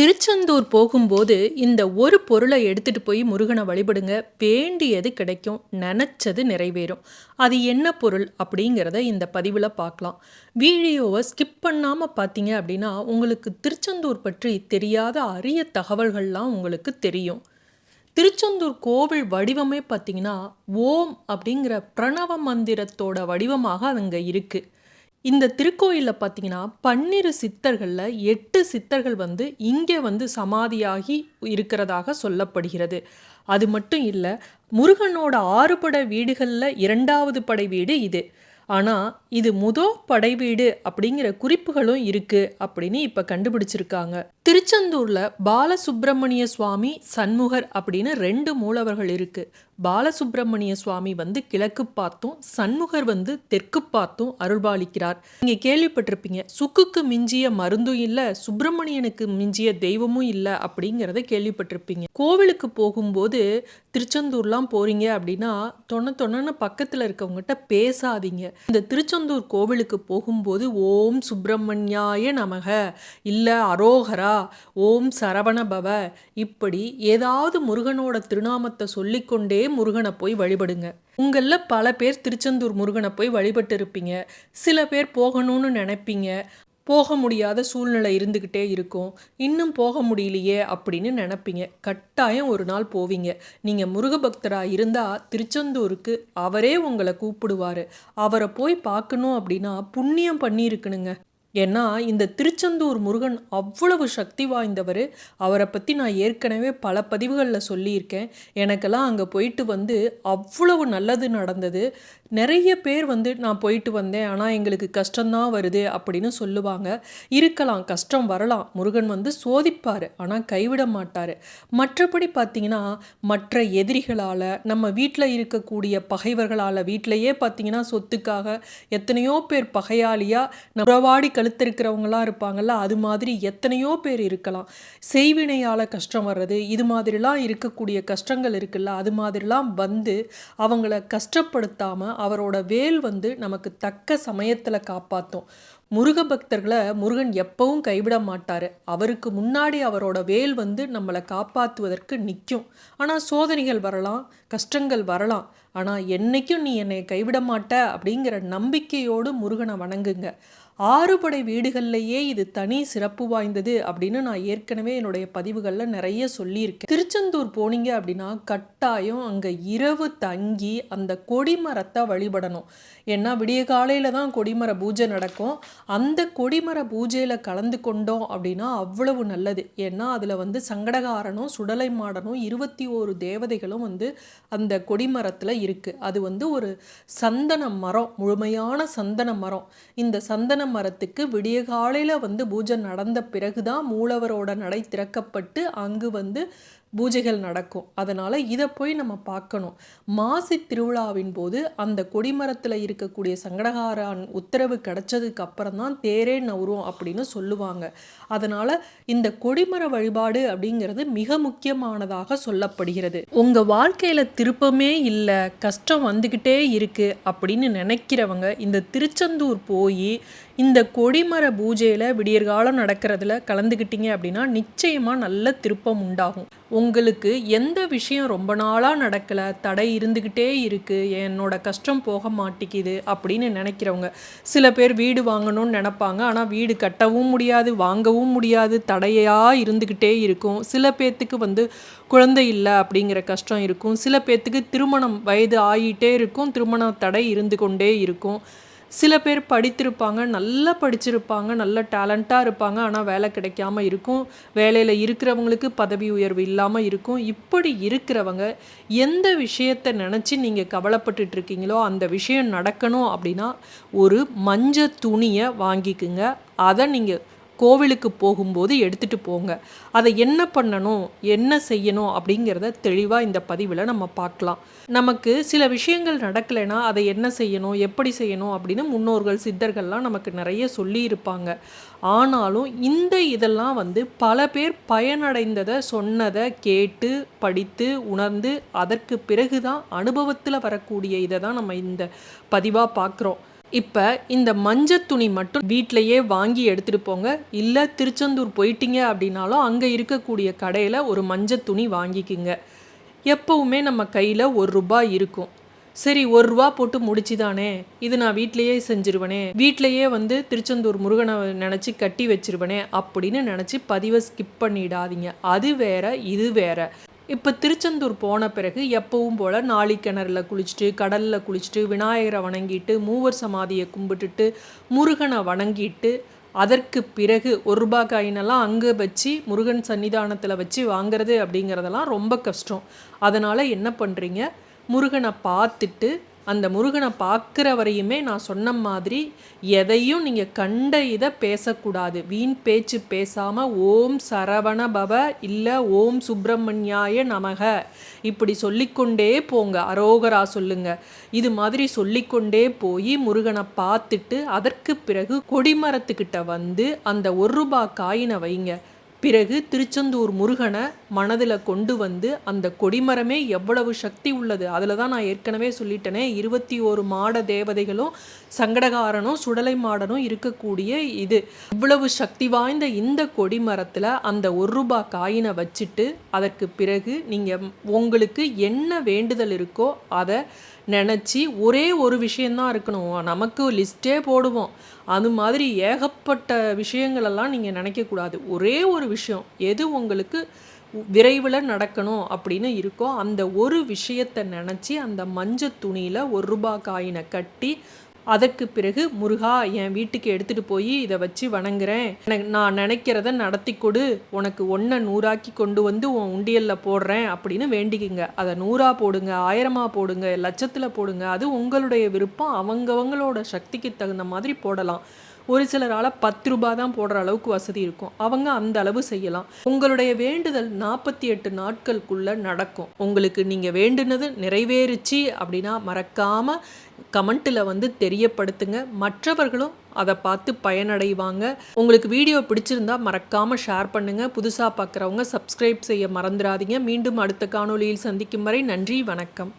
திருச்செந்தூர் போகும்போது இந்த ஒரு பொருளை எடுத்துட்டு போய் முருகனை வழிபடுங்க. வேண்டியது கிடைக்கும். நினச்சது நிறைவேறும். அது என்ன பொருள் அப்படிங்கிறத இந்த பதிவில் பார்க்கலாம். வீடியோவை ஸ்கிப் பண்ணாமல் பார்த்தீங்க அப்படின்னா உங்களுக்கு திருச்செந்தூர் பற்றி தெரியாத அரிய தகவல்கள்லாம் உங்களுக்கு தெரியும். திருச்செந்தூர் கோவில் வடிவமே பார்த்தீங்கன்னா ஓம் அப்படிங்கிற பிரணவ மந்திரத்தோட வடிவமாக அங்கே இருக்குது இந்த திருக்கோயிலில் பார்த்தீங்கன்னா பன்னிரு சித்தர்களில் எட்டு சித்தர்கள் வந்து இங்கே வந்து சமாதியாகி இருக்கிறதாக சொல்லப்படுகிறது. அது மட்டும் இல்லை முருகனோட ஆறுபட வீடுகளில் இரண்டாவது படை வீடு இது. ஆனால் இது முதோ படை வீடு அப்படிங்கிற குறிப்புகளும் இருக்கு அப்படின்னு இப்போ கண்டுபிடிச்சிருக்காங்க. திருச்செந்தூர்ல பாலசுப்பிரமணிய சுவாமி சண்முகர் அப்படின்னு ரெண்டு மூலவர்கள் இருக்கு. பாலசுப்பிரமணிய சுவாமி வந்து கிழக்கு பார்த்தும் சண்முகர் வந்து தெற்கு பார்த்தும் அருள்பாலிக்கிறார். நீங்க கேள்விப்பட்டிருப்பீங்க சுக்குக்கு மிஞ்சிய மருந்தும் இல்லை சுப்பிரமணியனுக்கு மிஞ்சிய தெய்வமும் இல்லை அப்படிங்கிறத கேள்விப்பட்டிருப்பீங்க. கோவிலுக்கு போகும்போது திருச்செந்தூர்லாம் போறீங்க அப்படின்னா தொண்ண தொண்ணன்னு பக்கத்தில் இருக்கவங்ககிட்ட பேசாதீங்க. இந்த திருச்செந்தூர் கோவிலுக்கு போகும்போது ஓம் சுப்பிரமணியாய நமக இல்லை அரோகரா ஓம் சரவணபவ இப்படி ஏதாவது முருகனோட திருநாமத்தை சொல்லிக்கொண்டே முருகனை போய் வழிபடுங்க. உங்களில் பல பேர் திருச்செந்தூர் முருகனை போய் வழிபட்டு இருப்பீங்க சில பேர் போகணும்னு நினைப்பீங்க. போக முடியாத சூழ்நிலை இருந்துக்கிட்டே இருக்கும். இன்னும் போக முடியலையே அப்படின்னு நினப்பீங்க. கட்டாயம் ஒரு நாள் போவீங்க. நீங்கள் முருக பக்தராக இருந்தால் திருச்செந்தூருக்கு அவரே உங்களை கூப்பிடுவார். அவரை போய் பார்க்கணும் அப்படின்னா புண்ணியம் பண்ணியிருக்கணுங்க. ஏன்னா இந்த திருச்செந்தூர் முருகன் அவ்வளவு சக்தி வாய்ந்தவர். அவரை பற்றி நான் ஏற்கனவே பல பதிவுகளில் சொல்லியிருக்கேன். எனக்கெல்லாம் அங்கே போயிட்டு வந்து அவ்வளவு நல்லது நடந்தது. நிறைய பேர் வந்து நான் போயிட்டு வந்தேன். ஆனால் எங்களுக்கு கஷ்டம்தான் வருது அப்படின்னு சொல்லுவாங்க. இருக்கலாம் கஷ்டம் வரலாம். முருகன் வந்து சோதிப்பார். ஆனால் கைவிட மாட்டார். மற்றபடி பார்த்தீங்கன்னா மற்ற எதிரிகளால் நம்ம வீட்டில் இருக்கக்கூடிய பகைவர்களால் வீட்டிலையே பார்த்தீங்கன்னா சொத்துக்காக எத்தனையோ பேர் பகையாளியாக உறவாடி கழுத்திருக்கிறவங்களாம் இருப்பாங்கல்ல அது மாதிரி எத்தனையோ பேர் இருக்கலாம். செய்வினையால் கஷ்டம் வர்றது இது மாதிரிலாம் இருக்கக்கூடிய கஷ்டங்கள் இருக்குல்ல அது மாதிரிலாம் வந்து அவங்கள கஷ்டப்படுத்தாமல் அவரோட வேல் வந்து நமக்கு தக்க சமயத்தில் காப்பாற்றும் முருக பக்தர்களை முருகன் எப்பவும் கைவிட மாட்டார். அவருக்கு முன்னாடி அவரோட வேல் வந்து நம்மளை காப்பாற்றுவதற்கு நிற்கும் ஆனால் சோதனைகள் வரலாம் கஷ்டங்கள் வரலாம். ஆனால் என்னைக்கும் நீ என்னை கைவிட மாட்ட அப்படிங்கிற நம்பிக்கையோடு முருகனை வணங்குங்க. ஆறுபடை வீடுகள்லையே இது தனி சிறப்பு வாய்ந்தது அப்படின்னு நான் ஏற்கனவே என்னுடைய பதிவுகளில் நிறைய சொல்லியிருக்கேன். திருச்செந்தூர் போனீங்க அப்படின்னா கட்டாயம் அங்கே இரவு தங்கி அந்த கொடிமரத்தை வழிபடணும். ஏன்னா விடிய காலையில் தான் கொடிமர பூஜை நடக்கும். அந்த கொடிமர பூஜையில் கலந்து கொண்டோம் அப்படின்னா அவ்வளவு நல்லது. ஏன்னா அதில் வந்து சங்கடகாரனும் சுடலை மாடனும் இருபத்தி ஓரு தேவதைகளும் வந்து அந்த கொடிமரத்தில் இருக்குது அது வந்து ஒரு சந்தன மரம் முழுமையான சந்தன மரம். இந்த சந்தன மரத்துக்கு விடிய காலையில் வந்து பூஜை நடந்த பிறகு தான் மூலவரோட நடை திறக்கப்பட்டு அங்கு வந்து பூஜைகள் நடக்கும். அதனால் இதை போய் நம்ம பார்க்கணும். மாசி திருவிழாவின் போது அந்த கொடிமரத்தில் இருக்கக்கூடிய சங்கடகாரான் உத்தரவு கிடச்சதுக்கு அப்புறம் தான் தேரே நவரும் அப்படின்னு சொல்லுவாங்க. அதனால் இந்த கொடிமர வழிபாடு அப்படிங்கிறது மிக முக்கியமானதாக சொல்லப்படுகிறது. உங்கள் வாழ்க்கையில் திருப்பமே இல்லை கஷ்டம் வந்துக்கிட்டே இருக்குது அப்படின்னு நினைக்கிறவங்க இந்த திருச்செந்தூர் போய் இந்த கொடிமர பூஜையில் விடியற்காலம் நடக்கிறதுல கலந்துக்கிட்டீங்க அப்படின்னா நிச்சயமாக நல்ல திருப்பம் உண்டாகும். உங்களுக்கு எந்த விஷயம் ரொம்ப நாளாக நடக்கலை தடை இருந்துக்கிட்டே இருக்குது என்னோட கஷ்டம் போக மாட்டேங்குது அப்படின்னு நினைக்கிறவங்க. சில பேர் வீடு வாங்கணும்னு நினப்பாங்க ஆனால் வீடு கட்டவும் முடியாது வாங்கவும் முடியாது தடையாக இருந்துக்கிட்டே இருக்கும். சில பேர்த்துக்கு வந்து குழந்தை இல்லை அப்படிங்கிற கஷ்டம் இருக்கும். சில பேர்த்துக்கு திருமணம் வயது ஆகிட்டே இருக்கும் திருமண தடை இருந்து கொண்டே இருக்கும். சில பேர் படித்திருப்பாங்க நல்லா படிச்சிருப்பாங்க நல்ல டேலண்ட்டாக இருப்பாங்க ஆனால் வேலை கிடைக்காம இருக்கும். வேலையில் இருக்கிறவங்களுக்கு பதவி உயர்வு இல்லாமல் இருக்கும். இப்படி இருக்கிறவங்க எந்த விஷயத்தை நினச்சி நீங்கள் கவலைப்பட்டுட்டு இருக்கீங்களோ அந்த விஷயம் நடக்கணும் அப்படின்னா ஒரு மஞ்சள் துணியை வாங்கிக்குங்க. அதை நீங்கள் கோவிலுக்கு போகும்போது எடுத்துகிட்டு போங்க. அதை என்ன பண்ணணும் என்ன செய்யணும் அப்படிங்கிறத தெளிவாக இந்த பதிவில் நம்ம பார்க்கலாம். நமக்கு சில விஷயங்கள் நடக்கலைன்னா அதை என்ன செய்யணும் எப்படி செய்யணும் அப்படின்னு முன்னோர்கள் சித்தர்கள்லாம் நமக்கு நிறைய சொல்லியிருப்பாங்க. ஆனாலும் இந்த இதெல்லாம் வந்து பல பேர் பயனடைந்ததை சொன்னதை கேட்டு படித்து உணர்ந்து அதற்கு பிறகு தான் அனுபவத்தில் வரக்கூடிய இதை தான் நம்ம இந்த பதிவாக பார்க்குறோம். இப்போ இந்த மஞ்சள் துணி மட்டும் வீட்டிலையே வாங்கி எடுத்துகிட்டு போங்க. இல்லை திருச்செந்தூர் போயிட்டீங்க அப்படின்னாலும் அங்கே இருக்கக்கூடிய கடையில் ஒரு மஞ்சள் துணி வாங்கிக்கிங்க. எப்போவுமே நம்ம கையில் ஒரு ரூபாய் இருக்கும். சரி ஒரு ரூபா போட்டு முடிச்சுதானே? இது நான் வீட்டிலையே செஞ்சிருவனே. வீட்டிலையே வந்து திருச்செந்தூர் முருகனை நினச்சி கட்டி வச்சிருவனே அப்படின்னு நினச்சி பதிவை ஸ்கிப் பண்ணிடாதீங்க. அது வேற இது வேற. இப்போ திருச்செந்தூர் போன பிறகு எப்பவும் போல் நாளி கிணறுல குளிச்சுட்டு கடலில் குளிச்சுட்டு விநாயகரை வணங்கிட்டு மூவர் சமாதியை கும்பிட்டுட்டு முருகனை வணங்கிட்டு அதற்கு பிறகு ஒரு ரூபாய் காயினெல்லாம் அங்கே வச்சு முருகன் சன்னிதானத்தில் வச்சு வாங்குறது அப்படிங்கிறதெல்லாம் ரொம்ப கஷ்டம். அதனால் என்ன பண்ணுறீங்க முருகனை பார்த்துட்டு அந்த முருகனை பார்க்குற வரையுமே நான் சொன்ன மாதிரி எதையும் நீங்கள் கண்ட இதை பேசக்கூடாது. வீண் பேச்சு பேசாமல் ஓம் சரவண பவ இல்லை ஓம் சுப்பிரமணியாய நமக. இப்படி சொல்லிக்கொண்டே போங்க. அரோகரா சொல்லுங்க. இது மாதிரி சொல்லிக்கொண்டே போய் முருகனை பார்த்துட்டு அதற்கு பிறகு கொடிமரத்துக்கிட்ட வந்து அந்த ஒரு ரூபா காயினை வைங்க. பிறகு திருச்செந்தூர் முருகனை மனதில் கொண்டு வந்து அந்த கொடிமரமே எவ்வளவு சக்தி உள்ளது? அதில் தான் நான் ஏற்கனவே சொல்லிட்டேனே இருபத்தி ஒரு மாட தேவதைகளும் சங்கடகாரனும் சுடலை மாடனும் இருக்கக்கூடிய இது. இவ்வளவு சக்தி வாய்ந்த இந்த கொடிமரத்தில் அந்த ஒரு ரூபாய் காயினை வச்சுட்டு அதற்கு பிறகு நீங்கள் உங்களுக்கு என்ன வேண்டுதல் இருக்கோ அதை நினச்சி ஒரே ஒரு விஷயந்தான் இருக்கணும். நமக்கு லிஸ்ட்டே போடுவோம். அது மாதிரி ஏகப்பட்ட விஷயங்களெல்லாம் நீங்கள் நினைக்கக்கூடாது. ஒரே ஒரு விஷயம் எது உங்களுக்கு விரைவில் நடக்கணும் அப்படின்னு இருக்கோ அந்த ஒரு விஷயத்தை நினச்சி அந்த மஞ்சள் துணியில் ஒரு ரூபா காயினை கட்டி அதற்கு பிறகு முருகா என் வீட்டுக்கு எடுத்துகிட்டு போய் இதை வச்சு வணங்குறேன். எனக்கு நான் நினைக்கிறத நடத்தி கொடு. உனக்கு ஒன்றை நூறாக்கி கொண்டு வந்து உன் உண்டியலில் போடுறேன் அப்படின்னு வேண்டிக்குங்க. அதை நூறாக போடுங்க ஆயிரமாக போடுங்க லட்சத்தில் போடுங்க. அது உங்களுடைய விருப்பம். அவங்கவங்களோட சக்திக்கு தகுந்த மாதிரி போடலாம். ஒரு சிலரால் பத்து ரூபாய் தான் போடுற அளவுக்கு வசதி இருக்கும். அவங்க அந்த அளவு செய்யலாம். உங்களுடைய வேண்டுதல் நாற்பத்தி எட்டு நாட்களுக்குள்ள நடக்கும். உங்களுக்கு நீங்கள் வேண்டுனது நிறைவேறுச்சு அப்படின்னா மறக்காமல் கமெண்ட்டில் வந்து தெரியப்படுத்துங்க. மற்றவர்களும் அதை பார்த்து பயனடைவாங்க. உங்களுக்கு வீடியோ பிடிச்சிருந்தா மறக்காமல் ஷேர் பண்ணுங்கள் புதுசாக பார்க்குறவங்க சப்ஸ்கிரைப் செய்ய மறந்துடாதீங்க. மீண்டும் அடுத்த காணொலியில் சந்திக்கும் வரை நன்றி வணக்கம்.